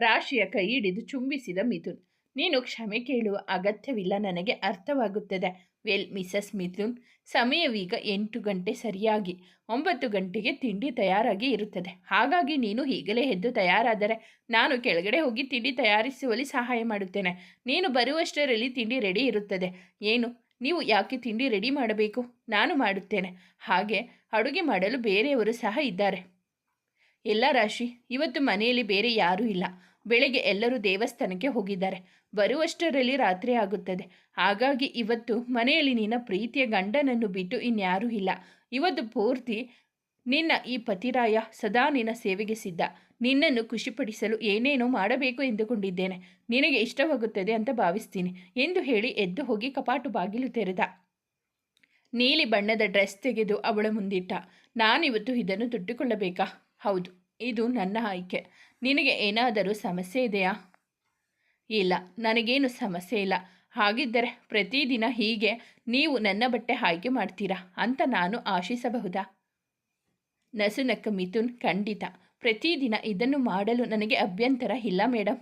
ರಾಶಿಯ ಕೈ ಹಿಡಿದು ಚುಂಬಿಸಿದ ಮಿಥುನ್. ನೀನು ಕ್ಷಮೆ ಕೇಳುವ ಅಗತ್ಯವಿಲ್ಲ, ನನಗೆ ಅರ್ಥವಾಗುತ್ತದೆ. ವೆಲ್, ಮಿಸಸ್ ಮಿಥುನ್ ಸಮಯವೀಗ ಎಂಟು ಗಂಟೆ ಸರಿಯಾಗಿ, ಒಂಬತ್ತು ಗಂಟೆಗೆ ತಿಂಡಿ ತಯಾರಾಗಿ ಇರುತ್ತದೆ. ಹಾಗಾಗಿ ನೀನು ಈಗಲೇ ಎದ್ದು ತಯಾರಾದರೆ ನಾನು ಕೆಳಗಡೆ ಹೋಗಿ ತಿಂಡಿ ತಯಾರಿಸುವಲ್ಲಿ ಸಹಾಯ ಮಾಡುತ್ತೇನೆ. ನೀನು ಬರುವಷ್ಟರಲ್ಲಿ ತಿಂಡಿ ರೆಡಿ ಇರುತ್ತದೆ. ಏನು? ನೀವು ಯಾಕೆ ತಿಂಡಿ ರೆಡಿ ಮಾಡಬೇಕು? ನಾನು ಮಾಡುತ್ತೇನೆ. ಹಾಗೆ ಅಡುಗೆ ಮಾಡಲು ಬೇರೆಯವರು ಸಹ ಇದ್ದಾರೆ. ಎಲ್ಲ ರಾಶಿ, ಇವತ್ತು ಮನೆಯಲ್ಲಿ ಬೇರೆ ಯಾರೂ ಇಲ್ಲ. ಬೆಳಗ್ಗೆ ಎಲ್ಲರೂ ದೇವಸ್ಥಾನಕ್ಕೆ ಹೋಗಿದ್ದಾರೆ. ಬರುವಷ್ಟರಲ್ಲಿ ರಾತ್ರಿ ಆಗುತ್ತದೆ. ಹಾಗಾಗಿ ಇವತ್ತು ಮನೆಯಲ್ಲಿ ನಿನ್ನ ಪ್ರೀತಿಯ ಗಂಡನನ್ನು ಬಿಟ್ಟು ಇನ್ಯಾರೂ ಇಲ್ಲ. ಇವತ್ತು ಪೂರ್ತಿ ನಿನ್ನ ಈ ಪತಿರಾಯ ಸದಾ ನಿನ್ನ ಸೇವೆಗೆ ಸಿದ್ಧ. ನಿನ್ನನ್ನು ಖುಷಿಪಡಿಸಲು ಏನೇನೋ ಮಾಡಬೇಕು ಎಂದುಕೊಂಡಿದ್ದೇನೆ. ನಿನಗೆ ಇಷ್ಟವಾಗುತ್ತದೆ ಅಂತ ಭಾವಿಸ್ತೀನಿ ಎಂದು ಹೇಳಿ ಎದ್ದು ಹೋಗಿ ಕಪಾಟು ಬಾಗಿಲು ತೆರೆದ. ನೀಲಿ ಬಣ್ಣದ ಡ್ರೆಸ್ ತೆಗೆದು ಅವಳ ಮುಂದಿಟ್ಟ. ನಾನಿವತ್ತು ಇದನ್ನು ದುಡ್ಡುಕೊಳ್ಳಬೇಕಾ ಹೌದು, ಇದು ನನ್ನ ಆಯ್ಕೆ. ನಿನಗೆ ಏನಾದರೂ ಸಮಸ್ಯೆ ಇದೆಯಾ? ಇಲ್ಲ, ನನಗೇನು ಸಮಸ್ಯೆ ಇಲ್ಲ. ಹಾಗಿದ್ದರೆ ಪ್ರತಿದಿನ ಹೀಗೆ ನೀವು ನನ್ನ ಬಟ್ಟೆ ಆಯ್ಕೆ ಮಾಡ್ತೀರಾ ಅಂತ ನಾನು ಆಶಿಸಬಹುದಾ? ನಸುನಕ್ಕ ಮಿಥುನ್ ಖಂಡಿತ. ಪ್ರತಿದಿನ ಇದನ್ನು ಮಾಡಲು ನನಗೆ ಅಭ್ಯಂತರ ಇಲ್ಲ ಮೇಡಮ್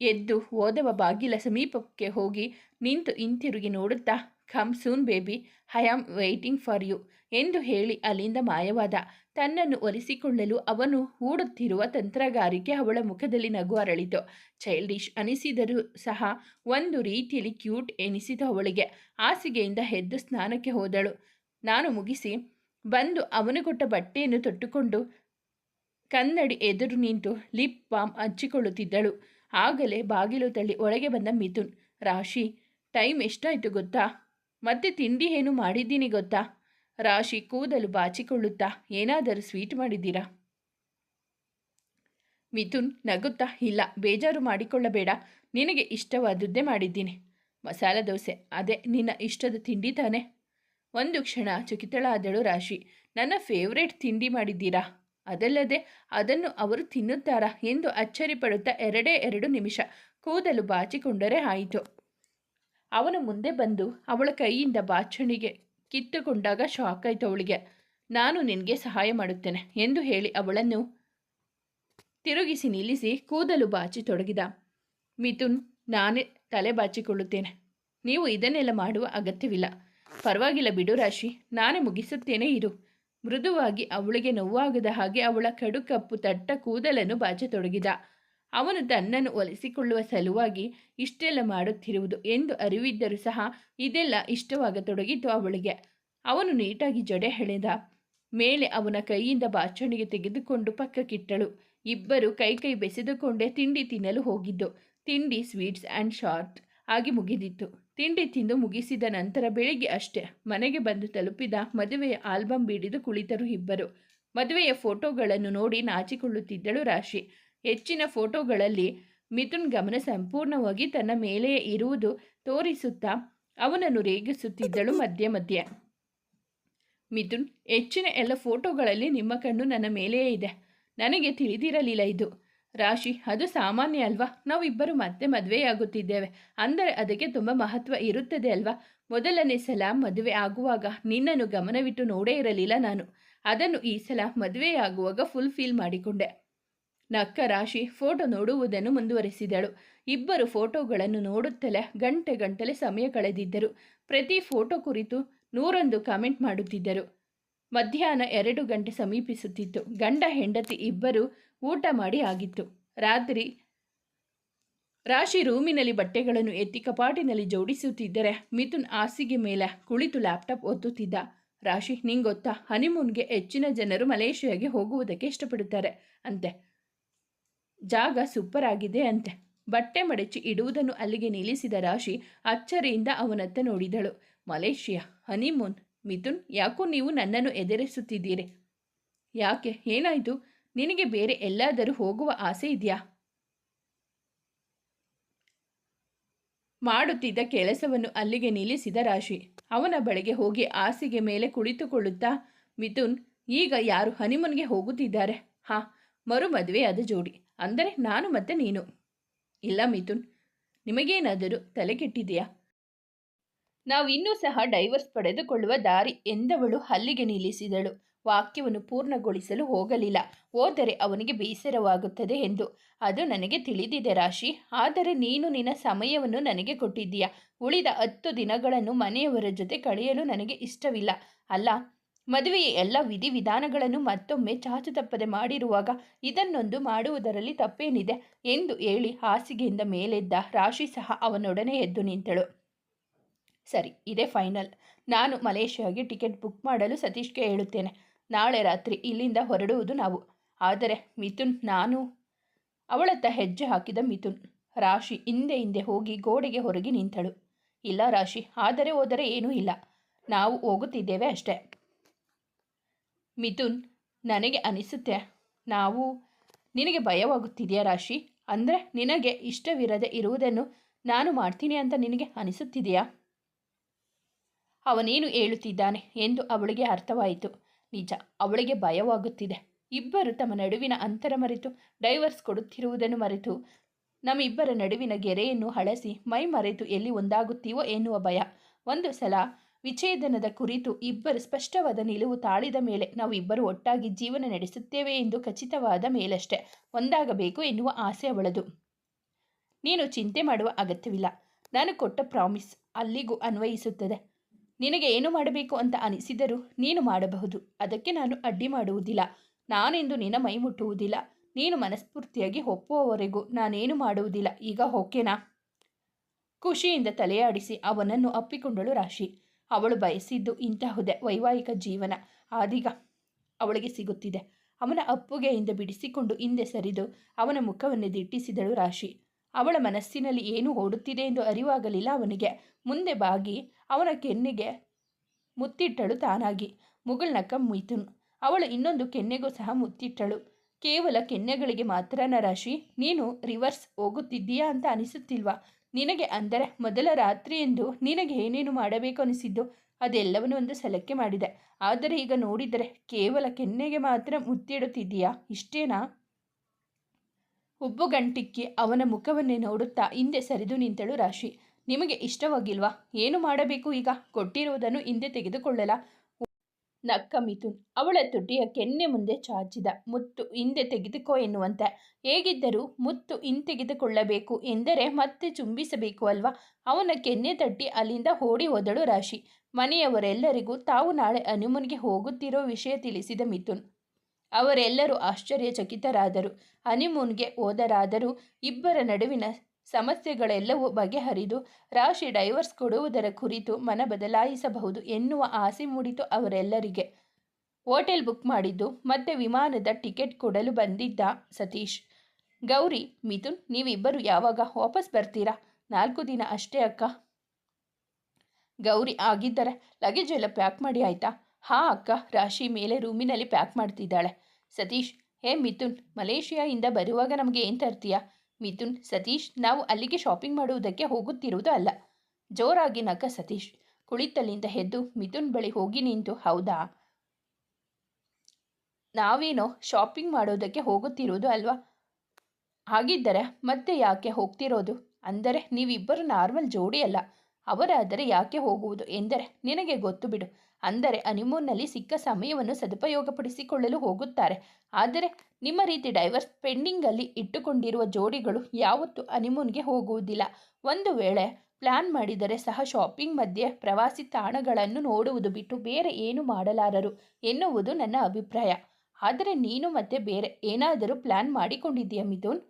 ಎದ್ದು ಓದವ ಬಾಗಿಲ ಸಮೀಪಕ್ಕೆ ಹೋಗಿ ನಿಂತು ಹಿಂತಿರುಗಿ ನೋಡುತ್ತಾ come soon baby I am waiting for you ಎಂದು ಹೇಳಿ ಅಲ್ಲಿಂದ ಮಾಯವಾದ. ತನ್ನನ್ನು ಒಲಿಸಿಕೊಳ್ಳಲು ಅವನು ಹೂಡುತ್ತಿರುವ ತಂತ್ರಗಾರಿಕೆ ಅವಳ ಮುಖದಲ್ಲಿ ನಗು ಅರಳಿತು. ಚೈಲ್ಡಿಶ್ ಅನಿಸಿದರೂ ಸಹ ಒಂದು ರೀತಿಯಲ್ಲಿ ಕ್ಯೂಟ್ ಎನಿಸಿತು ಅವಳಿಗೆ. ಹಾಸಿಗೆಯಿಂದ ಎದ್ದು ಸ್ನಾನಕ್ಕೆ ಹೋದಳು. ನಾನು ಮುಗಿಸಿ. ಬಂದು ಅವನು ಕೊಟ್ಟ ಬಟ್ಟೆಯನ್ನು ತೊಟ್ಟುಕೊಂಡು ಕನ್ನಡಿ ಎದುರು ನಿಂತು ಲಿಪ್ ಬಾಮ್ ಹಚ್ಚಿಕೊಳ್ಳುತ್ತಿದ್ದಳು. ಆಗಲೇ ಬಾಗಿಲು ತಳ್ಳಿ ಒಳಗೆ ಬಂದ ಮಿಥುನ್. ರಾಶಿ, ಟೈಮ್ ಎಷ್ಟಾಯಿತು ಗೊತ್ತಾ? ಮತ್ತೆ ತಿಂಡಿ ಏನು ಮಾಡಿದ್ದೀನಿ ಗೊತ್ತಾ? ರಾಶಿ ಕೂದಲು ಬಾಚಿಕೊಳ್ಳುತ್ತಾ ಏನಾದರೂ ಸ್ವೀಟ್ ಮಾಡಿದ್ದೀರಾ? ಮಿಥುನ್ ನಗುತ್ತಾ, ಇಲ್ಲ, ಬೇಜಾರು ಮಾಡಿಕೊಳ್ಳಬೇಡ, ನಿನಗೆ ಇಷ್ಟವಾದದ್ದೇ ಮಾಡಿದ್ದೀನಿ. ಮಸಾಲ ದೋಸೆ, ಅದೇ ನಿನ್ನ ಇಷ್ಟದ ತಿಂಡಿ ತಾನೆ? ಒಂದು ಕ್ಷಣ ಚುಕಿತಳಾದಳು ರಾಶಿ, ನನ್ನ ಫೇವ್ರೇಟ್ ತಿಂಡಿ ಮಾಡಿದ್ದೀರಾ? ಅದಲ್ಲದೆ ಅದನ್ನು ಅವರು ತಿನ್ನುತ್ತಾರಾ ಎಂದು ಅಚ್ಚರಿಪಡುತ್ತಾ ಎರಡೇ ಎರಡು ನಿಮಿಷ ಕೂದಲು ಬಾಚಿಕೊಂಡರೆ ಆಯಿತು. ಅವನು ಮುಂದೆ ಬಂದು ಅವಳ ಕೈಯಿಂದ ಬಾಚಣಿಗೆ ಕಿತ್ತುಕೊಂಡಾಗ ಶಾಕ್ ಆಯಿತು ಅವಳಿಗೆ. ನಾನು ನಿನಗೆ ಸಹಾಯ ಮಾಡುತ್ತೇನೆ ಎಂದು ಹೇಳಿ ಅವಳನ್ನು ತಿರುಗಿಸಿ ನಿಲ್ಲಿಸಿ ಕೂದಲು ಬಾಚಿ ತೊಡಗಿದ. ಮಿಥುನ್, ನಾನೇ ತಲೆ ಬಾಚಿಕೊಳ್ಳುತ್ತೇನೆ. ನೀವು ಇದನ್ನೆಲ್ಲ ಮಾಡುವ ಅಗತ್ಯವಿಲ್ಲ. ಪರವಾಗಿಲ್ಲ ಬಿಡು ರಾಶಿ, ನಾನೇ ಮುಗಿಸುತ್ತೇನೆ ಇರು. ಮೃದುವಾಗಿ ಅವಳಿಗೆ ನೋವಾಗದ ಹಾಗೆ ಅವಳ ಕಡು ಕಪ್ಪು ತಟ್ಟ ಕೂದಲನ್ನು ಬಾಚತೊಡಗಿದ. ಅವನು ತನ್ನನ್ನು ಒಲಿಸಿಕೊಳ್ಳುವ ಸಲುವಾಗಿ ಇಷ್ಟೆಲ್ಲ ಮಾಡುತ್ತಿರುವುದು ಎಂದು ಅರಿವಿದ್ದರೂ ಸಹ ಇದೆಲ್ಲ ಇಷ್ಟವಾಗತೊಡಗಿತು ಅವಳಿಗೆ. ಅವನು ನೀಟಾಗಿ ಜಡೆ ಹೆಳೆದ ಮೇಲೆ ಅವನ ಕೈಯಿಂದ ಬಾಚಣಿಗೆ ತೆಗೆದುಕೊಂಡು ಪಕ್ಕಕ್ಕಿಟ್ಟಳು. ಇಬ್ಬರು ಕೈ ಕೈ ಬೆಸೆದುಕೊಂಡೇ ತಿಂಡಿ ತಿನ್ನಲು ಹೋಗಿದ್ದು. ತಿಂಡಿ, ಸ್ವೀಟ್ಸ್ ಆ್ಯಂಡ್ ಶಾರ್ಟ್ ಆಗಿ ಮುಗಿದಿತ್ತು. ತಿಂಡಿ ತಿಂದು ಮುಗಿಸಿದ ನಂತರ ಬೆಳಿಗ್ಗೆ ಅಷ್ಟೇ ಮನೆಗೆ ಬಂದು ತಲುಪಿದ ಮದುವೆಯ ಆಲ್ಬಮ್ ಬಿಡಿದು ಕುಳಿತರು ಇಬ್ಬರು. ಮದುವೆಯ ಫೋಟೋಗಳನ್ನು ನೋಡಿ ನಾಚಿಕೊಳ್ಳುತ್ತಿದ್ದಳು ರಾಶಿ. ಹೆಚ್ಚಿನ ಫೋಟೋಗಳಲ್ಲಿ ಮಿಥುನ್ ಗಮನ ಸಂಪೂರ್ಣವಾಗಿ ತನ್ನ ಮೇಲೆಯೇ ಇರುವುದು ತೋರಿಸುತ್ತಾ ಅವನನ್ನು ರೇಗಿಸುತ್ತಿದ್ದಳು ಮಧ್ಯೆ ಮಧ್ಯೆ. ಮಿಥುನ್, ಹೆಚ್ಚಿನ ಎಲ್ಲ ಫೋಟೋಗಳಲ್ಲಿ ನಿಮ್ಮ ಕಣ್ಣು ನನ್ನ ಮೇಲೆಯೇ ಇದೆ. ನನಗೆ ತಿಳಿದಿರಲಿಲ್ಲ ಇದು. ರಾಶಿ, ಅದು ಸಾಮಾನ್ಯ ಅಲ್ವಾ? ನಾವಿಬ್ಬರು ಮತ್ತೆ ಮದುವೆಯಾಗುತ್ತಿದ್ದೇವೆ. ಅಂದರೆ ಅದಕ್ಕೆ ತುಂಬ ಮಹತ್ವ ಇರುತ್ತದೆ ಅಲ್ವಾ? ಮೊದಲನೇ ಸಲ ಮದುವೆ ಆಗುವಾಗ ನಿನ್ನನ್ನು ಗಮನವಿಟ್ಟು ನೋಡೇ ಇರಲಿಲ್ಲ ನಾನು. ಅದನ್ನು ಈ ಸಲ ಮದುವೆಯಾಗುವಾಗ ಫುಲ್ ಫೀಲ್ ಮಾಡಿಕೊಂಡೆ. ನಕ್ಕ ರಾಶಿ ಫೋಟೋ ನೋಡುವುದನ್ನು ಮುಂದುವರೆಸಿದಳು. ಇಬ್ಬರು ಫೋಟೋಗಳನ್ನು ನೋಡುತ್ತಲೇ ಗಂಟೆ ಗಂಟಲೆ ಸಮಯ ಕಳೆದಿದ್ದರು. ಪ್ರತಿ ಫೋಟೋ ಕುರಿತು ನೂರೊಂದು ಕಾಮೆಂಟ್ ಮಾಡುತ್ತಿದ್ದರು. ಮಧ್ಯಾಹ್ನ ಎರಡು ಗಂಟೆ ಸಮೀಪಿಸುತ್ತಿತ್ತು. ಗಂಡ ಹೆಂಡತಿ ಇಬ್ಬರು ಊಟ ಮಾಡಿ ಆಗಿತ್ತು. ರಾತ್ರಿ ರಾಶಿ ರೂಮಿನಲ್ಲಿ ಬಟ್ಟೆಗಳನ್ನು ಎತ್ತಿ ಕಪಾಟಿನಲ್ಲಿ ಜೋಡಿಸುತ್ತಿದ್ದರೆ ಮಿಥುನ್ ಹಾಸಿಗೆ ಮೇಲೆ ಕುಳಿತು ಲ್ಯಾಪ್ಟಾಪ್ ಒತ್ತುತ್ತಿದ್ದ. ರಾಶಿ, ನಿಂಗೊತ್ತಾ? ಹನಿಮೂನ್ಗೆ ಹೆಚ್ಚಿನ ಜನರು ಮಲೇಷಿಯಾಗೆ ಹೋಗುವುದಕ್ಕೆ ಇಷ್ಟಪಡುತ್ತಾರೆ. ಅಂತೆ. ಜಾಗ ಸೂಪರ್ ಆಗಿದೆ ಅಂತೆ. ಬಟ್ಟೆ ಮಡಚಿ ಇಡುವುದನ್ನು ಅಲ್ಲಿಗೆ ನಿಲ್ಲಿಸಿದ ರಾಶಿ ಅಚ್ಚರಿಯಿಂದ ಅವನತ್ತ ನೋಡಿದಳು. ಮಲೇಷಿಯಾ, ಹನಿಮೂನ್, ಮಿಥುನ್, ಯಾಕೋ ನೀವು ನನ್ನನ್ನು ಎದುರಿಸುತ್ತಿದ್ದೀರಿ? ಯಾಕೆ, ಏನಾಯಿತು? ನಿನಗೆ ಬೇರೆ ಎಲ್ಲಾದರೂ ಹೋಗುವ ಆಸೆ ಇದೆಯಾ? ಮಾಡುತ್ತಿದ್ದ ಕೆಲಸವನ್ನು ಅಲ್ಲಿಗೆ ನಿಲ್ಲಿಸಿದ ರಾಶಿ ಅವನ ಬಳಿಗೆ ಹೋಗಿ ಹಾಸಿಗೆ ಮೇಲೆ ಕುಳಿತುಕೊಳ್ಳುತ್ತಾ, ಮಿಥುನ್, ಈಗ ಯಾರು ಹನಿಮೂನ್ಗೆ ಹೋಗುತ್ತಿದ್ದಾರೆ? ಹಾ ಮರು ಮದುವೆಯಾದ ಜೋಡಿ. ಅಂದರೆ ನಾನು ಮತ್ತೆ ನೀನು. ಇಲ್ಲ ಮಿಥುನ್, ನಿಮಗೇನಾದರೂ ತಲೆ ಕೆಟ್ಟಿದೆಯಾ ನಾವಿನ್ನೂ ಸಹ ಡೈವರ್ಸ್ ಪಡೆದುಕೊಳ್ಳುವ ದಾರಿ ಎಂದವಳು ಅಲ್ಲಿಗೆ ನಿಲ್ಲಿಸಿದಳು. ವಾಕ್ಯವನ್ನು ಪೂರ್ಣಗೊಳಿಸಲು ಹೋಗಲಿಲ್ಲ. ಹೋದರೆ ಅವನಿಗೆ ಬೇಸರವಾಗುತ್ತದೆ ಎಂದು. ಅದು ನನಗೆ ತಿಳಿದಿದೆ ರಾಶಿ. ಆದರೆ ನೀನು ನಿನ್ನ ಸಮಯವನ್ನು ನನಗೆ ಕೊಟ್ಟಿದ್ದೀಯಾ? ಉಳಿದ ಹತ್ತು ದಿನಗಳನ್ನು ಮನೆಯವರ ಜೊತೆ ಕಳೆಯಲು ನನಗೆ ಇಷ್ಟವಿಲ್ಲ. ಅಲ್ಲ ಮದುವೆಯ ಎಲ್ಲ ವಿಧಿವಿಧಾನಗಳನ್ನು ಮತ್ತೊಮ್ಮೆ ಚಾಚು ತಪ್ಪದೆ ಮಾಡಿರುವಾಗ ಇದನ್ನೊಂದು ಮಾಡುವುದರಲ್ಲಿ ತಪ್ಪೇನಿದೆ ಎಂದು ಹೇಳಿ ಹಾಸಿಗೆಯಿಂದ ಮೇಲೆದ್ದ ರಾಶಿ ಸಹ ಅವನೊಡನೆ ಎದ್ದು ನಿಂತಳು. ಸರಿ, ಇದೇ ಫೈನಲ್. ನಾನು ಮಲೇಷ್ಯಾಗೆ ಟಿಕೆಟ್ ಬುಕ್ ಮಾಡಲು ಸತೀಶ್ಗೆ ಹೇಳುತ್ತೇನೆ. ನಾಳೆ ರಾತ್ರಿ ಇಲ್ಲಿಂದ ಹೊರಡುವುದು ನಾವು. ಆದರೆ ಮಿಥುನ್, ನಾನು ಅವಳತ್ತ ಹೆಜ್ಜೆ ಹಾಕಿದ ಮಿಥುನ್. ರಾಶಿ ಹಿಂದೆ ಹಿಂದೆ ಹೋಗಿ ಗೋಡೆಗೆ ಹೊರಗೆ ನಿಂತಳು. ಇಲ್ಲ ರಾಶಿ, ಆದರೆ ಹೋದರೆ ಏನೂ ಇಲ್ಲ. ನಾವು ಹೋಗುತ್ತಿದ್ದೇವೆ ಅಷ್ಟೇ. ಮಿಥುನ್, ನನಗೆ ಅನಿಸುತ್ತೆ. ನಾವು ನಿನಗೆ ಭಯವಾಗುತ್ತಿದೆಯಾ ರಾಶಿ? ಅಂದರೆ ನಿನಗೆ ಇಷ್ಟವಿರದೆ ಇರುವುದನ್ನು ನಾನು ಮಾಡ್ತೀನಿ ಅಂತ ನಿನಗೆ ಅನಿಸುತ್ತಿದೆಯಾ? ಅವನೇನು ಹೇಳುತ್ತಿದ್ದಾನೆ ಎಂದು ಅವಳಿಗೆ ಅರ್ಥವಾಯಿತು. ನಿಜ, ಅವಳಿಗೆ ಭಯವಾಗುತ್ತಿದೆ. ಇಬ್ಬರು ತಮ್ಮ ನಡುವಿನ ಅಂತರ ಮರೆತು ಡೈವರ್ಸ್ ಕೊಡುತ್ತಿರುವುದನ್ನು ಮರೆತು ನಮ್ಮಿಬ್ಬರ ನಡುವಿನ ಗೆರೆಯನ್ನು ಹಳಸಿ ಮೈ ಮರೆತು ಎಲ್ಲಿ ಒಂದಾಗುತ್ತೀವೋ ಎನ್ನುವ ಭಯ. ಒಂದು ಸಲ ವಿಚ್ಛೇದನದ ಕುರಿತು ಇಬ್ಬರು ಸ್ಪಷ್ಟವಾದ ನಿಲುವು ತಾಳಿದ ಮೇಲೆ ನಾವು ಇಬ್ಬರು ಒಟ್ಟಾಗಿ ಜೀವನ ನಡೆಸುತ್ತೇವೆ ಎಂದು ಖಚಿತವಾದ ಮೇಲಷ್ಟೇ ಒಂದಾಗಬೇಕು ಎನ್ನುವ ಆಸೆ ಅವಳದು. ನೀನು ಚಿಂತೆ ಮಾಡುವ ಅಗತ್ಯವಿಲ್ಲ. ನಾನು ಕೊಟ್ಟ ಪ್ರಾಮಿಸ್ ಅಲ್ಲಿಗೂ ಅನ್ವಯಿಸುತ್ತದೆ. ನಿನಗೆ ಏನು ಮಾಡಬೇಕು ಅಂತ ಅನಿಸಿದರೂ ನೀನು ಮಾಡಬಹುದು. ಅದಕ್ಕೆ ನಾನು ಅಡ್ಡಿ ಮಾಡುವುದಿಲ್ಲ. ನಾನೆಂದು ನಿನ್ನ ಮೈ ಮುಟ್ಟುವುದಿಲ್ಲ. ನೀನು ಮನಸ್ಫೂರ್ತಿಯಾಗಿ ಒಪ್ಪುವವರೆಗೂ ನಾನೇನು ಮಾಡುವುದಿಲ್ಲ. ಈಗ ಓಕೆನಾ? ಖುಷಿಯಿಂದ ತಲೆಯಾಡಿಸಿ ಅವನನ್ನು ಅಪ್ಪಿಕೊಂಡಳು ರಾಶಿ. ಅವಳು ಬಯಸಿದ್ದು ಇಂತಹುದೇ ವೈವಾಹಿಕ ಜೀವನ. ಆದಿಗ ಅವಳಿಗೆ ಸಿಗುತ್ತಿದೆ. ಅವನ ಅಪ್ಪುಗೆಯಿಂದ ಬಿಡಿಸಿಕೊಂಡು ಹಿಂದೆ ಸರಿದು ಅವನ ಮುಖವನ್ನು ದಿಟ್ಟಿಸಿದಳು ರಾಶಿ. ಅವಳ ಮನಸ್ಸಿನಲ್ಲಿ ಏನು ಓಡುತ್ತಿದೆ ಎಂದು ಅರಿವಾಗಲಿಲ್ಲ ಅವನಿಗೆ. ಮುಂದೆ ಬಾಗಿ ಅವನ ಕೆನ್ನೆಗೆ ಮುತ್ತಿಟ್ಟಳು ತಾನಾಗಿ. ಮುಗುಳ್ನಕ್ಕ ಮುಯ್ತನು ಅವಳು ಇನ್ನೊಂದು ಕೆನ್ನೆಗೂ ಸಹ ಮುತ್ತಿಟ್ಟಳು. ಕೇವಲ ಕೆನ್ನೆಗಳಿಗೆ ಮಾತ್ರನ ರಾಶಿ? ನೀನು ರಿವರ್ಸ್ ಹೋಗುತ್ತಿದ್ದೀಯಾ ಅಂತ ಅನಿಸುತ್ತಿಲ್ವಾ? ನಿನಗೆ ಅಂದರೆ ಮೊದಲ ರಾತ್ರಿ ಎಂದು ನಿನಗೆ ಏನೇನು ಮಾಡಬೇಕು ಅನಿಸಿದ್ದು ಅದೆಲ್ಲವನ್ನೂ ಒಂದು ಸಲಕ್ಕೆ ಮಾಡಿದೆ. ಆದರೆ ಈಗ ನೋಡಿದರೆ ಕೇವಲ ಕೆನ್ನೆಗೆ ಮಾತ್ರ ಮುತ್ತಿಡುತ್ತಿದ್ದೀಯಾ? ಇಷ್ಟೇನಾ? ಉಬ್ಬುಗಂಟಿಕ್ಕಿ ಅವನ ಮುಖವನ್ನೇ ನೋಡುತ್ತಾ ಹಿಂದೆ ಸರಿದು ನಿಂತಳು ರಾಶಿ. ನಿಮಗೆ ಇಷ್ಟವಾಗಿಲ್ವಾ? ಏನು ಮಾಡಬೇಕು ಈಗ? ಕೊಟ್ಟಿರುವುದನ್ನು ಹಿಂದೆ ತೆಗೆದುಕೊಳ್ಳಲ? ನಕ್ಕ ಮಿಥುನ್ ಅವಳ ತುಟಿಯ ಕೆನ್ನೆ ಮುಂದೆ ಚಾಚಿದ. ಮುತ್ತು ಹಿಂದೆ ತೆಗೆದುಕೋ ಎನ್ನುವಂತೆ. ಹೇಗಿದ್ದರೂ ಮುತ್ತು ಹಿಂತೆಗೆದುಕೊಳ್ಳಬೇಕು ಎಂದರೆ ಮತ್ತೆ ಚುಂಬಿಸಬೇಕು ಅಲ್ವಾ? ಅವನ ಕೆನ್ನೆ ತಟ್ಟಿ ಅಲ್ಲಿಂದ ಓಡಿ ಹೋದಳು ರಾಶಿ. ಮನೆಯವರೆಲ್ಲರಿಗೂ ತಾವು ನಾಳೆ ಹನುಮನ್ಗೆ ಹೋಗುತ್ತಿರೋ ವಿಷಯ ತಿಳಿಸಿದ ಮಿಥುನ್. ಅವರೆಲ್ಲರೂ ಆಶ್ಚರ್ಯಚಕಿತರಾದರು. ಹನಿಮೂನ್ಗೆ ಹೋದರಾದರೂ ಇಬ್ಬರ ನಡುವಿನ ಸಮಸ್ಯೆಗಳೆಲ್ಲವೂ ಬಗೆಹರಿದು ರಾಶಿ ಡೈವರ್ಸ್ ಕೊಡುವುದರ ಕುರಿತು ಮನ ಬದಲಾಯಿಸಬಹುದು ಎನ್ನುವ ಆಸೆ ಮೂಡಿತು ಅವರೆಲ್ಲರಿಗೆ. ಹೋಟೆಲ್ ಬುಕ್ ಮಾಡಿದ್ದು, ಮತ್ತೆ ವಿಮಾನದ ಟಿಕೆಟ್ ಕೊಡಲು ಬಂದಿದ್ದ ಸತೀಶ್. ಗೌರಿ, ಮಿಥುನ್, ನೀವಿಬ್ಬರು ಯಾವಾಗ ವಾಪಸ್ ಬರ್ತೀರಾ? ನಾಲ್ಕು ದಿನ ಅಷ್ಟೇ ಅಕ್ಕ. ಗೌರಿ ಆಗಿದ್ದರೆ ಲಗೇಜ್ ಎಲ್ಲ ಪ್ಯಾಕ್ ಮಾಡಿ ಆಯ್ತಾ? ಹಾ ಅಕ್ಕ, ರಾಶಿ ಮೇಲೆ ರೂಮಿನಲ್ಲಿ ಪ್ಯಾಕ್ ಮಾಡ್ತಿದ್ದಾಳೆ. ಸತೀಶ್, ಹೇ ಮಿಥುನ್, ಮಲೇಷಿಯಾಯಿಂದ ಬರುವಾಗ ನಮಗೆ ಏನು ತರ್ತೀಯಾ? ಮಿಥುನ್, ಸತೀಶ್, ನಾವು ಅಲ್ಲಿಗೆ ಶಾಪಿಂಗ್ ಮಾಡುವುದಕ್ಕೆ ಹೋಗುತ್ತಿರುವುದು ಅಲ್ಲ. ಜೋರಾಗಿ ನಕ್ಕ ಸತೀಶ್. ಕುಳಿತಲ್ಲಿಂದ ಎದ್ದು ಮಿಥುನ್ ಬಳಿ ಹೋಗಿ ನಿಂತು, ಹೌದಾ? ನಾವೇನೋ ಶಾಪಿಂಗ್ ಮಾಡೋದಕ್ಕೆ ಹೋಗುತ್ತಿರುವುದು ಅಲ್ವಾ? ಹಾಗಿದ್ದರೆ ಮತ್ತೆ ಯಾಕೆ ಹೋಗ್ತಿರೋದು? ಅಂದರೆ ನೀವಿಬ್ಬರು ನಾರ್ಮಲ್ ಜೋಡಿ ಅಲ್ಲ. ಅವರಾದರೆ ಯಾಕೆ ಹೋಗುವುದು ಎಂದರೆ, ನಿನಗೆ ಗೊತ್ತು ಬಿಡು. ಅಂದರೆ ಅನಿಮೂನ್ನಲ್ಲಿ ಸಿಕ್ಕ ಸಮಯವನ್ನು ಸದುಪಯೋಗಪಡಿಸಿಕೊಳ್ಳಲು ಹೋಗುತ್ತಾರೆ. ಆದರೆ ನಿಮ್ಮ ರೀತಿ ಡೈವರ್ಸ್ ಪೆಂಡಿಂಗಲ್ಲಿ ಇಟ್ಟುಕೊಂಡಿರುವ ಜೋಡಿಗಳು ಯಾವತ್ತೂ ಅನಿಮೂನ್ಗೆ ಹೋಗುವುದಿಲ್ಲ. ಒಂದು ವೇಳೆ ಪ್ಲ್ಯಾನ್ ಮಾಡಿದರೆ ಸಹ ಶಾಪಿಂಗ್ ಮಧ್ಯೆ ಪ್ರವಾಸಿ ತಾಣಗಳನ್ನು ನೋಡುವುದು ಬಿಟ್ಟು ಬೇರೆ ಏನು ಮಾಡಲಾರರು ಎನ್ನುವುದು ನನ್ನ ಅಭಿಪ್ರಾಯ. ಆದರೆ ನೀನು ಮತ್ತೆ ಬೇರೆ ಏನಾದರೂ ಪ್ಲ್ಯಾನ್ ಮಾಡಿಕೊಂಡಿದ್ದೀಯ ಮಿಥುನ್?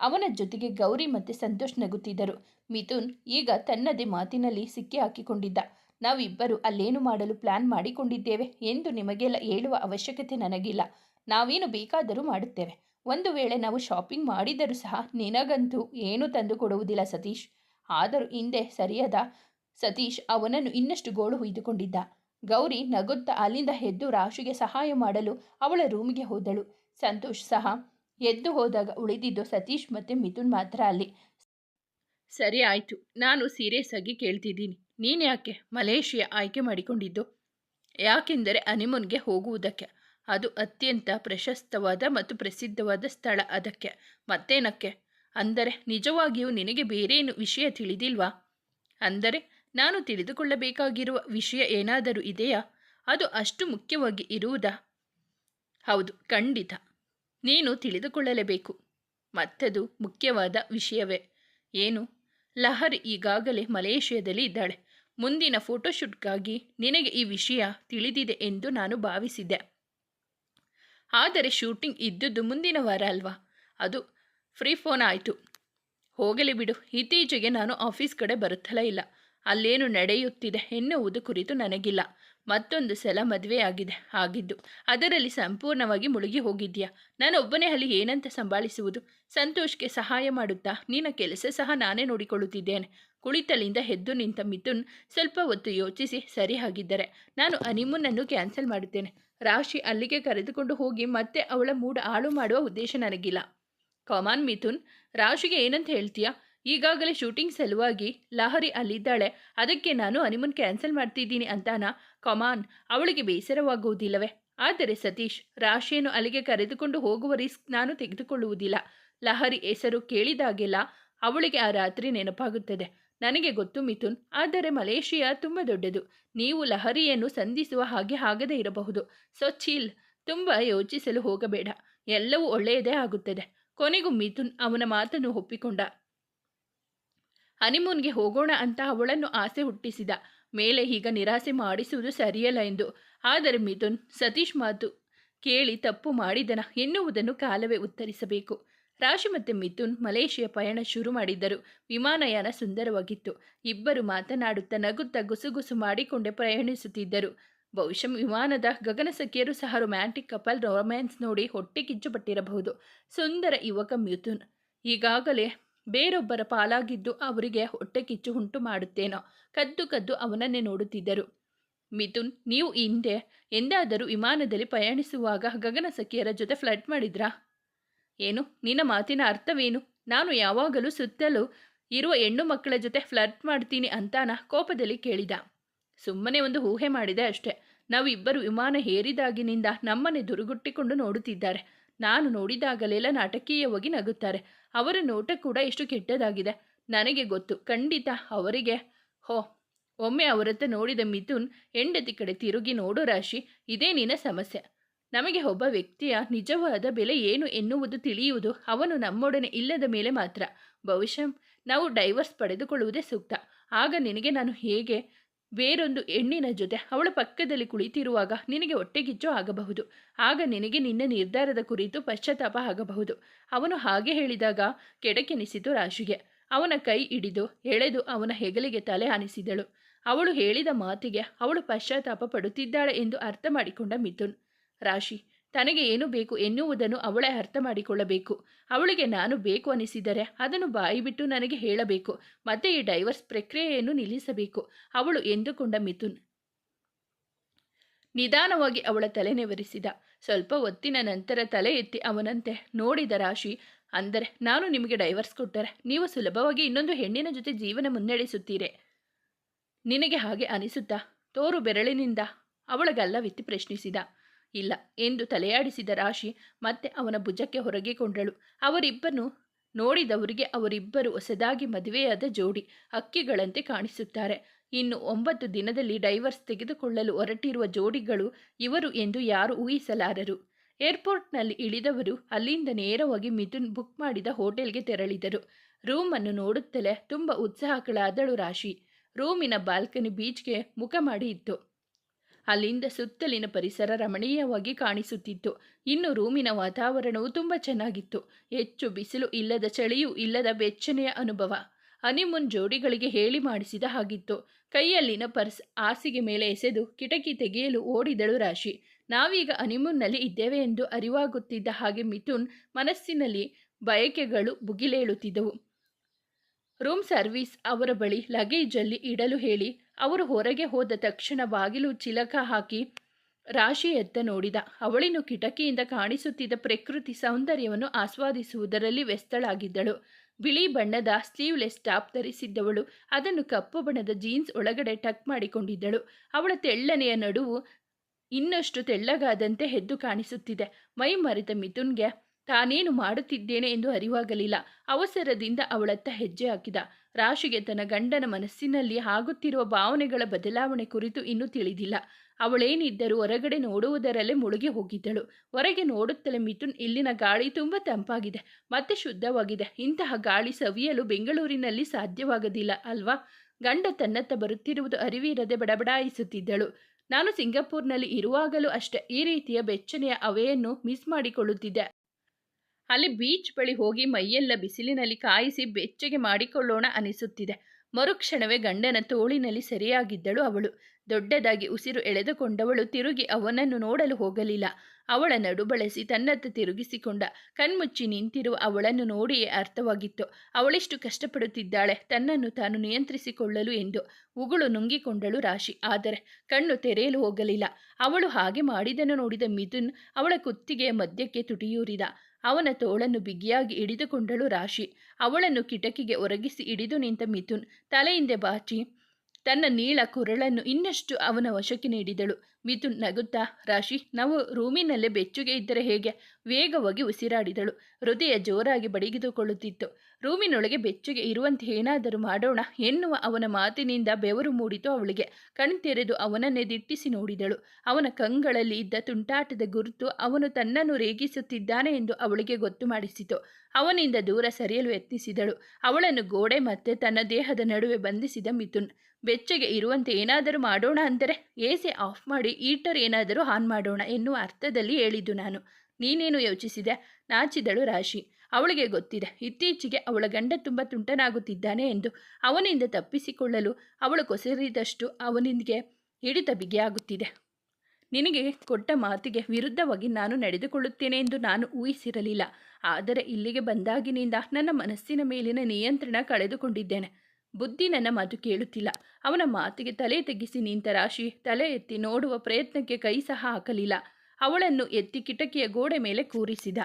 ಅವನ ಜೊತೆಗೆ ಗೌರಿ ಮತ್ತೆ ಸಂತೋಷ್ ನಗುತ್ತಿದ್ದರು. ಮಿಥುನ್ ಈಗ ತನ್ನದೇ ಮಾತಿನಲ್ಲಿ ಸಿಕ್ಕಿ ಹಾಕಿಕೊಂಡಿದ್ದ. ನಾವಿಬ್ಬರು ಅಲ್ಲೇನು ಮಾಡಲು ಪ್ಲಾನ್ ಮಾಡಿಕೊಂಡಿದ್ದೇವೆ ಎಂದು ನಿಮಗೆಲ್ಲ ಹೇಳುವ ಅವಶ್ಯಕತೆ ನನಗಿಲ್ಲ. ನಾವೇನು ಬೇಕಾದರೂ ಮಾಡುತ್ತೇವೆ. ಒಂದು ವೇಳೆ ನಾವು ಶಾಪಿಂಗ್ ಮಾಡಿದರೂ ಸಹ ನಿನಗಂತೂ ಏನೂ ತಂದು ಕೊಡುವುದಿಲ್ಲ ಸತೀಶ್. ಆದರೂ ಹಿಂದೆ ಸರಿಯದ ಸತೀಶ್ ಅವನನ್ನು ಇನ್ನಷ್ಟು ಗೋಳು ಹುಯ್ದುಕೊಂಡಿದ್ದ. ಗೌರಿ ನಗುತ್ತಾ ಅಲ್ಲಿಂದ ಎದ್ದು ರಾಶಿಗೆ ಸಹಾಯ ಮಾಡಲು ಅವಳ ರೂಮಿಗೆ ಹೋದಳು. ಸಂತೋಷ್ ಸಹ ಎದ್ದು ಹೋದಾಗ ಉಳಿದಿದ್ದು ಸತೀಶ್ ಮತ್ತು ಮಿಥುನ್ ಮಾತ್ರ ಅಲ್ಲಿ. ಸರಿ ಆಯಿತು, ನಾನು ಸೀರಿಯಸ್ ಆಗಿ ಕೇಳ್ತಿದ್ದೀನಿ. ನೀನು ಯಾಕೆ ಮಲೇಷಿಯಾ ಆಯ್ಕೆ ಮಾಡಿಕೊಂಡಿದ್ದು? ಯಾಕೆಂದರೆ ಅನಿಮುನ್ಗೆ ಹೋಗುವುದಕ್ಕೆ. ಅದು ಅತ್ಯಂತ ಪ್ರಶಸ್ತವಾದ ಮತ್ತು ಪ್ರಸಿದ್ಧವಾದ ಸ್ಥಳ ಅದಕ್ಕೆ. ಮತ್ತೇನಕ್ಕೆ? ಅಂದರೆ ನಿಜವಾಗಿಯೂ ನಿನಗೆ ಬೇರೇನು ವಿಷಯ ತಿಳಿದಿಲ್ವಾ? ಅಂದರೆ ನಾನು ತಿಳಿದುಕೊಳ್ಳಬೇಕಾಗಿರುವ ವಿಷಯ ಏನಾದರೂ ಇದೆಯಾ? ಅದು ಅಷ್ಟು ಮುಖ್ಯವಾಗಿ ಇರುವುದಾ? ಹೌದು, ಖಂಡಿತ. ನೀನು ತಿಳಿದುಕೊಳ್ಳಲೇಬೇಕು. ಮತ್ತದು ಮುಖ್ಯವಾದ ವಿಷಯವೇ. ಏನು? ಲಹರ್ ಈಗಾಗಲೇ ಮಲೇಷ್ಯಾದಲ್ಲಿ ಇದ್ದಾಳೆ. ಮುಂದಿನ ಫೋಟೋಶೂಟ್ಗಾಗಿ ನಿನಗೆ ಈ ವಿಷಯ ತಿಳಿದಿದೆ ಎಂದು ನಾನು ಭಾವಿಸಿದ್ದೆ. ಆದರೆ ಶೂಟಿಂಗ್ ಇದ್ದದ್ದು ಮುಂದಿನ ವಾರ ಅಲ್ವಾ? ಅದು ಫ್ರೀ ಫೋನ್ ಆಯಿತು. ಹೋಗಲಿ ಬಿಡು. ಇತ್ತೀಚೆಗೆ ನಾನು ಆಫೀಸ್ ಕಡೆ ಬರುತ್ತಲೇ ಇಲ್ಲ. ಅಲ್ಲೇನು ನಡೆಯುತ್ತಿದೆ ಎನ್ನುವುದು ಕುರಿತು ನನಗಿಲ್ಲ. ಮತ್ತೊಂದು ಸಲ ಮದುವೆ ಆಗಿದೆ, ಆಗಿದ್ದು. ಅದರಲ್ಲಿ ಸಂಪೂರ್ಣವಾಗಿ ಮುಳುಗಿ ಹೋಗಿದ್ಯಾ ನಾನು ಒಬ್ಬನೇ ಅಲ್ಲಿ ಏನಂತ ಸಂಭಾಳಿಸುವುದು? ಸಂತೋಷ್ಗೆ ಸಹಾಯ ಮಾಡುತ್ತಾ? ನಿನ್ನ ಕೆಲಸ ಸಹ ನಾನೇ ನೋಡಿಕೊಳ್ಳುತ್ತಿದ್ದೇನೆ. ಕುಳಿತಲಿಂದ ಎದ್ದು ನಿಂತ ಮಿಥುನ್ ಸ್ವಲ್ಪ ಹೊತ್ತು ಯೋಚಿಸಿ ಸರಿ ಹಾಗಿದ್ದರೆ ನಾನು ಅನಿಮುನನ್ನು ಕ್ಯಾನ್ಸಲ್ ಮಾಡುತ್ತೇನೆ. ರಾಶಿ ಅಲ್ಲಿಗೆ ಕರೆದುಕೊಂಡು ಹೋಗಿ ಮತ್ತೆ ಅವಳ ಮೂಡ್ ಹಾಳು ಮಾಡುವ ಉದ್ದೇಶ ನನಗಿಲ್ಲ. ಕಮಾನ್ ಮಿಥುನ್, ರಾಶಿಗೆ ಏನಂತ ಹೇಳ್ತೀಯಾ? ಈಗಾಗಲೇ ಶೂಟಿಂಗ್ ಸಲುವಾಗಿ ಲಹರಿ ಅಲ್ಲಿದ್ದಾಳೆ. ಅದಕ್ಕೆ ನಾನು ಅನಿಮನ್ ಕ್ಯಾನ್ಸಲ್ ಮಾಡ್ತಿದ್ದೀನಿ ಅಂತಾನ? ಕಮಾನ್ ಅವಳಿಗೆ ಬೇಸರವಾಗುವುದಿಲ್ಲವೇ? ಆದರೆ ಸತೀಶ್, ರಾಶಿಯನ್ನು ಅಲ್ಲಿಗೆ ಕರೆದುಕೊಂಡು ಹೋಗುವ ರಿಸ್ಕ್ ನಾನು ತೆಗೆದುಕೊಳ್ಳುವುದಿಲ್ಲ. ಲಹರಿ ಹೆಸರು ಕೇಳಿದಾಗೆಲ್ಲ ಅವಳಿಗೆ ಆ ರಾತ್ರಿ ನೆನಪಾಗುತ್ತದೆ. ನನಗೆ ಗೊತ್ತು ಮಿಥುನ್, ಆದರೆ ಮಲೇಷಿಯಾ ತುಂಬ ದೊಡ್ಡದು. ನೀವು ಲಹರಿಯನ್ನು ಸಂಧಿಸುವ ಹಾಗೆ ಆಗದೇ ಇರಬಹುದು. ಸೊ, ಚೀಲ್, ತುಂಬ ಯೋಚಿಸಲು ಹೋಗಬೇಡ. ಎಲ್ಲವೂ ಒಳ್ಳೆಯದೇ ಆಗುತ್ತದೆ. ಕೊನೆಗೂ ಮಿಥುನ್ ಅವನ ಮಾತನ್ನು ಒಪ್ಪಿಕೊಂಡ. ಹನಿಮೂನ್ಗೆ ಹೋಗೋಣ ಅಂತ ಅವಳನ್ನು ಆಸೆ ಹುಟ್ಟಿಸಿದ. ಮೇಲೆ ಈಗ ನಿರಾಸೆ ಮಾಡಿಸುವುದು ಸರಿಯಲ್ಲ ಎಂದು. ಆದರೆ ಮಿಥುನ್, ಸತೀಶ್ ಮಾತು ಕೇಳಿ ತಪ್ಪು ಮಾಡಿದನ ಎನ್ನುವುದನ್ನು ಕಾಲವೇ ಉತ್ತರಿಸಬೇಕು. ರಾಶಿ ಮತ್ತು ಮಿಥುನ್ ಮಲೇಷಿಯಾ ಪಯಣ ಶುರು ಮಾಡಿದ್ದರು. ವಿಮಾನಯಾನ ಸುಂದರವಾಗಿತ್ತು. ಇಬ್ಬರು ಮಾತನಾಡುತ್ತಾ ನಗುತ್ತಾ ಗುಸುಗುಸು ಮಾಡಿಕೊಂಡೇ ಪ್ರಯಾಣಿಸುತ್ತಿದ್ದರು. ಬಹುಶಃ ವಿಮಾನದ ಗಗನಸಖಿಯರು ಸಹ ರೊಮ್ಯಾಂಟಿಕ್ ಕಪಲ್ ರೊಮ್ಯಾನ್ಸ್ ನೋಡಿ ಹೊಟ್ಟೆ ಕಿಚ್ಚುಪಟ್ಟಿರಬಹುದು. ಸುಂದರ ಯುವಕ ಮಿಥುನ್. ಈಗಾಗಲೇ ಬೇರೊಬ್ಬರ ಪಾಲಾಗಿದ್ದು ಅವರಿಗೆ ಹೊಟ್ಟೆ ಕಿಚ್ಚು ಉಂಟು ಮಾಡುತ್ತೇನೋ. ಕದ್ದು ಕದ್ದು ಅವನನ್ನೇ ನೋಡುತ್ತಿದ್ದರು. ಮಿಥುನ್, ನೀವು ಹಿಂದೆ ಎಂದಾದರೂ ವಿಮಾನದಲ್ಲಿ ಪ್ರಯಾಣಿಸುವಾಗ ಗಗನಸಖಿಯರ ಜೊತೆ ಫ್ಲರ್ಟ್ ಮಾಡಿದ್ರಾ? ಏನು, ನಿನ್ನ ಮಾತಿನ ಅರ್ಥವೇನು? ನಾನು ಯಾವಾಗಲೂ ಸುತ್ತಲೂ ಇರುವ ಹೆಣ್ಣು ಮಕ್ಕಳ ಜೊತೆ ಫ್ಲರ್ಟ್ ಮಾಡ್ತೀನಿ ಅಂತಾನ ಕೋಪದಲ್ಲಿ ಕೇಳಿದ. ಸುಮ್ಮನೆ ಒಂದು ಊಹೆ ಮಾಡಿದೆ ಅಷ್ಟೆ. ನಾವಿಬ್ಬರು ವಿಮಾನ ಹೇರಿದಾಗಿನಿಂದ ನಮ್ಮನ್ನೇ ದುರುಗುಟ್ಟಿಕೊಂಡು ನೋಡುತ್ತಿದ್ದಾರೆ. ನಾನು ನೋಡಿದಾಗಲೆಲ್ಲ ನಾಟಕೀಯವಾಗಿ ನಗುತ್ತಾರೆ. ಅವರ ನೋಟ ಕೂಡ ಎಷ್ಟು ಕೆಟ್ಟದಾಗಿದೆ. ನನಗೆ ಗೊತ್ತು. ಖಂಡಿತ ಅವರಿಗೆ. ಹೋ, ಒಮ್ಮೆ ಅವರತ್ತ ನೋಡಿದ ಮಿಥುನ್ ಹೆಂಡತಿ ಕಡೆ ತಿರುಗಿ ನೋಡೋ ರಾಶಿ, ಇದೇ ನಿನ್ನ ಸಮಸ್ಯೆ. ನಮಗೆ ಒಬ್ಬ ವ್ಯಕ್ತಿಯ ನಿಜವಾದ ಬೆಲೆ ಏನು ಎನ್ನುವುದು ತಿಳಿಯುವುದು ಅವನು ನಮ್ಮೊಡನೆ ಇಲ್ಲದ ಮೇಲೆ ಮಾತ್ರ. ಬಹುಶಃ ನಾವು ಡೈವರ್ಸ್ ಪಡೆದುಕೊಳ್ಳುವುದೇ ಸೂಕ್ತ. ಆಗ ನಿನಗೆ ನಾನು ಹೇಗೆ ಬೇರೊಂದು ಹೆಣ್ಣಿನ ಜೊತೆ ಅವಳ ಪಕ್ಕದಲ್ಲಿ ಕುಳಿತಿರುವಾಗ ನಿನಗೆ ಹೊಟ್ಟೆಗಿಚ್ಚು ಆಗಬಹುದು. ಆಗ ನಿನಗೆ ನಿನ್ನ ನಿರ್ಧಾರದ ಕುರಿತು ಪಶ್ಚಾತ್ತಾಪ ಆಗಬಹುದು. ಅವನು ಹಾಗೆ ಹೇಳಿದಾಗ ಕೆಡಕೆನಿಸಿತು ರಾಶಿಗೆ. ಅವನ ಕೈ ಹಿಡಿದು ಎಳೆದು ಅವನ ಹೆಗಲಿಗೆ ತಲೆ ಆನಿಸಿದಳು. ಅವಳು ಹೇಳಿದ ಮಾತಿಗೆ ಅವಳು ಪಶ್ಚಾತ್ತಾಪ ಪಡುತ್ತಿದ್ದಾಳೆ ಎಂದು ಅರ್ಥ ಮಾಡಿಕೊಂಡ ಮಿಥುನ್. ರಾಶಿ ತನಗೆ ಏನು ಬೇಕು ಎನ್ನುವುದನ್ನು ಅವಳೇ ಅರ್ಥ ಮಾಡಿಕೊಳ್ಳಬೇಕು ಅವಳಿಗೆ ನಾನು ಬೇಕು ಅನಿಸಿದರೆ ಅದನ್ನು ಬಾಯಿ ಬಿಟ್ಟು ನನಗೆ ಹೇಳಬೇಕು. ಮತ್ತೆ ಈ ಡೈವರ್ಸ್ ಪ್ರಕ್ರಿಯೆಯನ್ನು ನಿಲ್ಲಿಸಬೇಕು. ಅವಳು ಎಂದುಕೊಂಡ ಮಿಥುನ್ ನಿಧಾನವಾಗಿ ಅವಳ ತಲೆ ನೆವರಿಸಿದ. ಸ್ವಲ್ಪ ಹೊತ್ತಿನ ನಂತರ ತಲೆ ಎತ್ತಿ ಅವನಂತೆ ನೋಡಿದ ರಾಶಿ, ಅಂದರೆ ನಾನು ನಿಮಗೆ ಡೈವರ್ಸ್ ಕೊಟ್ಟರೆ ನೀವು ಸುಲಭವಾಗಿ ಇನ್ನೊಂದು ಹೆಣ್ಣಿನ ಜೊತೆ ಜೀವನ ಮುನ್ನಡೆಸುತ್ತೀರೆ. ನಿನಗೆ ಹಾಗೆ ಅನಿಸುತ್ತಾ? ತೋರು ಬೆರಳಿನಿಂದ, ಅವಳ ಗಲ್ಲವಿತ್ತಿ ಪ್ರಶ್ನಿಸಿದ. ಇಲ್ಲ ಎಂದು ತಲೆಯಾಡಿಸಿದ ರಾಶಿ ಮತ್ತೆ ಅವನ ಭುಜಕ್ಕೆ ಹೊರಗಿಕೊಂಡಳು ಅವರಿಬ್ಬರು ನೋಡಿದವರಿಗೆ ಅವರಿಬ್ಬರು ಹೊಸದಾಗಿ ಮದುವೆಯಾದ ಜೋಡಿ ಹಕ್ಕಿಗಳಂತೆ ಕಾಣಿಸುತ್ತಾರೆ. ಇನ್ನು ಒಂಬತ್ತು ದಿನದಲ್ಲಿ ಡೈವರ್ಸ್ ತೆಗೆದುಕೊಳ್ಳಲು ಹೊರಟಿರುವ ಜೋಡಿಗಳು ಇವರು ಎಂದು ಯಾರು ಊಹಿಸಲಾರರು. ಏರ್ಪೋರ್ಟ್ನಲ್ಲಿ ಇಳಿದವರು ಅಲ್ಲಿಂದ ನೇರವಾಗಿ ಮಿಥುನ್ ಬುಕ್ ಮಾಡಿದ ಹೋಟೆಲ್ಗೆ ತೆರಳಿದರು. ರೂಮನ್ನು ನೋಡುತ್ತಲೇ ತುಂಬ ಉತ್ಸಾಹಗಳಾದಳು ರಾಶಿ. ರೂಮಿನ ಬಾಲ್ಕನಿ ಬೀಚ್ಗೆ ಮುಖ ಮಾಡಿ ಇತ್ತು. ಅಲ್ಲಿಂದ ಸುತ್ತಲಿನ ಪರಿಸರ ರಮಣೀಯವಾಗಿ ಕಾಣಿಸುತ್ತಿತ್ತು. ಇನ್ನು ರೂಮಿನ ವಾತಾವರಣವು ತುಂಬ ಚೆನ್ನಾಗಿತ್ತು. ಹೆಚ್ಚು ಬಿಸಿಲು ಇಲ್ಲದ ಚಳಿಯೂ ಇಲ್ಲದ ಬೆಚ್ಚನೆಯ ಅನುಭವ. ಹನಿಮುನ್ ಜೋಡಿಗಳಿಗೆ ಹೇಳಿ ಮಾಡಿಸಿದ ಹಾಗಿತ್ತು. ಕೈಯಲ್ಲಿನ ಪರ್ಸ್ ಹಾಸಿಗೆ ಮೇಲೆ ಎಸೆದು ಕಿಟಕಿ ತೆಗೆಯಲು ಓಡಿದಳು ರಾಶಿ. ನಾವೀಗ ಹನಿಮೂನ್ನಲ್ಲಿ ಇದ್ದೇವೆ ಎಂದು ಅರಿವಾಗುತ್ತಿದ್ದ ಹಾಗೆ ಮಿಥುನ್ ಮನಸ್ಸಿನಲ್ಲಿ ಬಯಕೆಗಳು ಬುಗಿಲೇಳುತ್ತಿದ್ದವು ರೂಮ್ ಸರ್ವಿಸ್ ಅವರ ಬಳಿ ಲಗೇಜಲ್ಲಿ ಇಡಲು ಹೇಳಿ ಅವರು ಹೊರಗೆ ಹೋದ ತಕ್ಷಣ ಬಾಗಿಲು ಚಿಲಕ ಹಾಕಿ ರಾಶಿ ಎತ್ತ ನೋಡಿದ. ಅವಳಿನು ಕಿಟಕಿಯಿಂದ ಕಾಣಿಸುತ್ತಿದ್ದ ಪ್ರಕೃತಿ ಸೌಂದರ್ಯವನ್ನು ಆಸ್ವಾದಿಸುವುದರಲ್ಲಿ ವ್ಯಸ್ತಳಾಗಿದ್ದಳು. ಬಿಳಿ ಬಣ್ಣದ ಸ್ಲೀವ್ಲೆಸ್ ಟಾಪ್ ಧರಿಸಿದ್ದವಳು. ಅದನ್ನು ಕಪ್ಪು ಬಣ್ಣದ ಜೀನ್ಸ್ ಒಳಗಡೆ ಟಕ್ ಮಾಡಿಕೊಂಡಿದ್ದಳು. ಅವಳ ತೆಳ್ಳನೆಯ ನಡುವು ಇನ್ನಷ್ಟು ತೆಳ್ಳಗಾದಂತೆ ಎದ್ದು ಕಾಣಿಸುತ್ತಿದೆ. ಮೈ ಮರೆತ ಮಿಥುನ್ಗೆ, ತಾನೇನು ಮಾಡುತ್ತಿದ್ದೇನೆ ಎಂದು ಅರಿವಾಗಲಿಲ್ಲ. ಅವಸರದಿಂದ ಅವಳತ್ತ ಹೆಜ್ಜೆ ಹಾಕಿದ. ರಾಶಿಗೆ ತನ್ನ ಗಂಡನ ಮನಸ್ಸಿನಲ್ಲಿ ಆಗುತ್ತಿರುವ ಭಾವನೆಗಳ ಬದಲಾವಣೆ ಕುರಿತು ಇನ್ನೂ ತಿಳಿದಿಲ್ಲ. ಅವಳೇನಿದ್ದರೂ ಹೊರಗಡೆ ನೋಡುವುದರಲ್ಲೇ ಮುಳುಗಿ ಹೋಗಿದ್ದಳು. ಹೊರಗೆ ನೋಡುತ್ತಲೇ ಮಿಥುನ್ ಇಲ್ಲಿನ ಗಾಳಿ ತುಂಬ ತಂಪಾಗಿದೆ. ಮತ್ತೆ ಶುದ್ಧವಾಗಿದೆ. ಇಂತಹ ಗಾಳಿ ಸವಿಯಲು ಬೆಂಗಳೂರಿನಲ್ಲಿ ಸಾಧ್ಯವಾಗದಿಲ್ಲ, ಅಲ್ವಾ? ಗಂಡ ತನ್ನತ್ತ ಬರುತ್ತಿರುವುದು ಅರಿವಿರದೆ ಬಡಬಡಾಯಿಸುತ್ತಿದ್ದಳು. ನಾನು ಸಿಂಗಪೂರ್ನಲ್ಲಿ ಇರುವಾಗಲೂ ಅಷ್ಟೇ. ಈ ರೀತಿಯ ಬೆಚ್ಚನೆಯ ಅವೆಯನ್ನು ಮಿಸ್ ಮಾಡಿಕೊಳ್ಳುತ್ತಿದ್ದೆ. ಅಲ್ಲಿ ಬೀಚ್ ಬಳಿ ಹೋಗಿ ಮೈಯೆಲ್ಲ ಬಿಸಿಲಿನಲ್ಲಿ ಕಾಯಿಸಿ ಬೆಚ್ಚಗೆ ಮಾಡಿಕೊಳ್ಳೋಣ ಅನಿಸುತ್ತಿದೆ. ಮರುಕ್ಷಣವೇ ಗಂಡನ ತೋಳಿನಲ್ಲಿ ಸರಿಯಾಗಿದ್ದಳು ಅವಳು. ದೊಡ್ಡದಾಗಿ ಉಸಿರು ಎಳೆದುಕೊಂಡವಳು ತಿರುಗಿ ಅವನನ್ನು ನೋಡಲು ಹೋಗಲಿಲ್ಲ. ಅವಳ ನಡು ಬಳಸಿ ತನ್ನತ್ತ ತಿರುಗಿಸಿಕೊಂಡ ಕಣ್ಮುಚ್ಚಿ ನಿಂತಿರುವ ಅವಳನ್ನು ನೋಡಿಯೇ ಅರ್ಥವಾಗಿತ್ತು. ಅವಳೆಷ್ಟು ಕಷ್ಟಪಡುತ್ತಿದ್ದಾಳೆ, ತನ್ನನ್ನು ತಾನು ನಿಯಂತ್ರಿಸಿಕೊಳ್ಳಲು ಎಂದು ಉಗುಳು ನುಂಗಿಕೊಂಡಳು ರಾಶಿ. ಆದರೆ ಕಣ್ಣು ತೆರೆಯಲು ಹೋಗಲಿಲ್ಲ. ಅವಳು ಹಾಗೆ ಮಾಡಿದನ್ನು ನೋಡಿದ ಮಿಥುನ್ ಅವಳ ಕುತ್ತಿಗೆಯ ಮಧ್ಯಕ್ಕೆ ತುಟಿಯೂರಿದ. ಅವನ ತೋಳನ್ನು ಬಿಗಿಯಾಗಿ ಹಿಡಿದುಕೊಂಡಳು ರಾಶಿ. ಅವಳನ್ನು ಕಿಟಕಿಗೆ ಒರಗಿಸಿ ಹಿಡಿದು ನಿಂತ ಮಿಥುನ್ ತಲೆಯಿಂದೆ ಬಾಚಿ ತನ್ನ ನೀಳ ಕುರಳನ್ನು ಇನ್ನಷ್ಟು ಅವನ ವಶಕ್ಕೆ ನೀಡಿದಳು. ಮಿಥುನ್ ನಗುತ್ತಾ, ರಾಶಿ, ನಾವು ರೂಮಿನಲ್ಲೇ ಬೆಚ್ಚುಗೆ ಇದ್ದರೆ ಹೇಗೆ? ವೇಗವಾಗಿ ಉಸಿರಾಡಿದಳು. ಹೃದಯ ಜೋರಾಗಿ ಬಡಿಗಿದುಕೊಳ್ಳುತ್ತಿತ್ತು ರೂಮಿನೊಳಗೆ ಬೆಚ್ಚುಗೆ ಇರುವಂತೆ ಏನಾದರೂ ಮಾಡೋಣ ಎನ್ನುವ ಅವನ ಮಾತಿನಿಂದ ಬೆವರು ಮೂಡಿತು ಅವಳಿಗೆ. ಕಣ್ತೆರೆದು ಅವನನ್ನೇ ದಿಟ್ಟಿಸಿ ನೋಡಿದಳು. ಅವನ ಕಂಗಳಲ್ಲಿ ಇದ್ದ ತುಂಟಾಟದ ಗುರುತು ಅವನು ತನ್ನನ್ನು ರೇಗಿಸುತ್ತಿದ್ದಾನೆ ಎಂದು ಅವಳಿಗೆ ಗೊತ್ತು ಮಾಡಿಸಿತು. ಅವನಿಂದ ದೂರ ಸರಿಯಲು ಯತ್ನಿಸಿದಳು. ಅವಳನ್ನು ಗೋಡೆ ಮತ್ತೆ ತನ್ನ ದೇಹದ ನಡುವೆ ಬಂಧಿಸಿದ ಮಿಥುನ್. ಬೆಚ್ಚಗೆ ಇರುವಂತೆ ಏನಾದರೂ ಮಾಡೋಣ ಅಂದರೆ ಎ ಸಿ ಆಫ್ ಮಾಡಿ ಈಟರ್ ಏನಾದರೂ ಆನ್ ಮಾಡೋಣ ಎನ್ನುವ ಅರ್ಥದಲ್ಲಿ ಹೇಳಿದ್ದು ನಾನು. ನೀನೇನು ಯೋಚಿಸಿದೆ? ನಾಚಿದಳು ರಾಶಿ. ಅವಳಿಗೆ ಗೊತ್ತಿದೆ. ಇತ್ತೀಚೆಗೆ ಅವಳ ಗಂಡ ತುಂಬ ತುಂಟನಾಗುತ್ತಿದ್ದಾನೆ ಎಂದು ಅವನಿಂದ ತಪ್ಪಿಸಿಕೊಳ್ಳಲು ಅವಳು ಕೊಸರಿದಷ್ಟು ಅವನಿಗೆ ಹಿಡಿತ ಬಿಗಿಯಾಗುತ್ತಿದೆ. ನಿನಗೆ ಕೊಟ್ಟ ಮಾತಿಗೆ ವಿರುದ್ಧವಾಗಿ ನಾನು ನಡೆದುಕೊಳ್ಳುತ್ತೇನೆ ಎಂದು ನಾನು ಊಹಿಸಿರಲಿಲ್ಲ. ಆದರೆ ಇಲ್ಲಿಗೆ ಬಂದಾಗಿನಿಂದ ನನ್ನ ಮನಸ್ಸಿನ ಮೇಲಿನ ನಿಯಂತ್ರಣ ಕಳೆದುಕೊಂಡಿದ್ದೇನೆ. ಬುದ್ಧಿ ನನ್ನ ಮಾತು ಕೇಳುತ್ತಿಲ್ಲ. ಅವನ ಮಾತಿಗೆ ತಲೆ ತೆಗಿಸಿ ನಿಂತ ರಾಶಿ ತಲೆ ಎತ್ತಿ ನೋಡುವ ಪ್ರಯತ್ನಕ್ಕೆ ಕೈ ಸಹ ಹಾಕಲಿಲ್ಲ. ಅವಳನ್ನು ಎತ್ತಿ ಕಿಟಕಿಯ ಗೋಡೆ ಮೇಲೆ ಕೂರಿಸಿದ.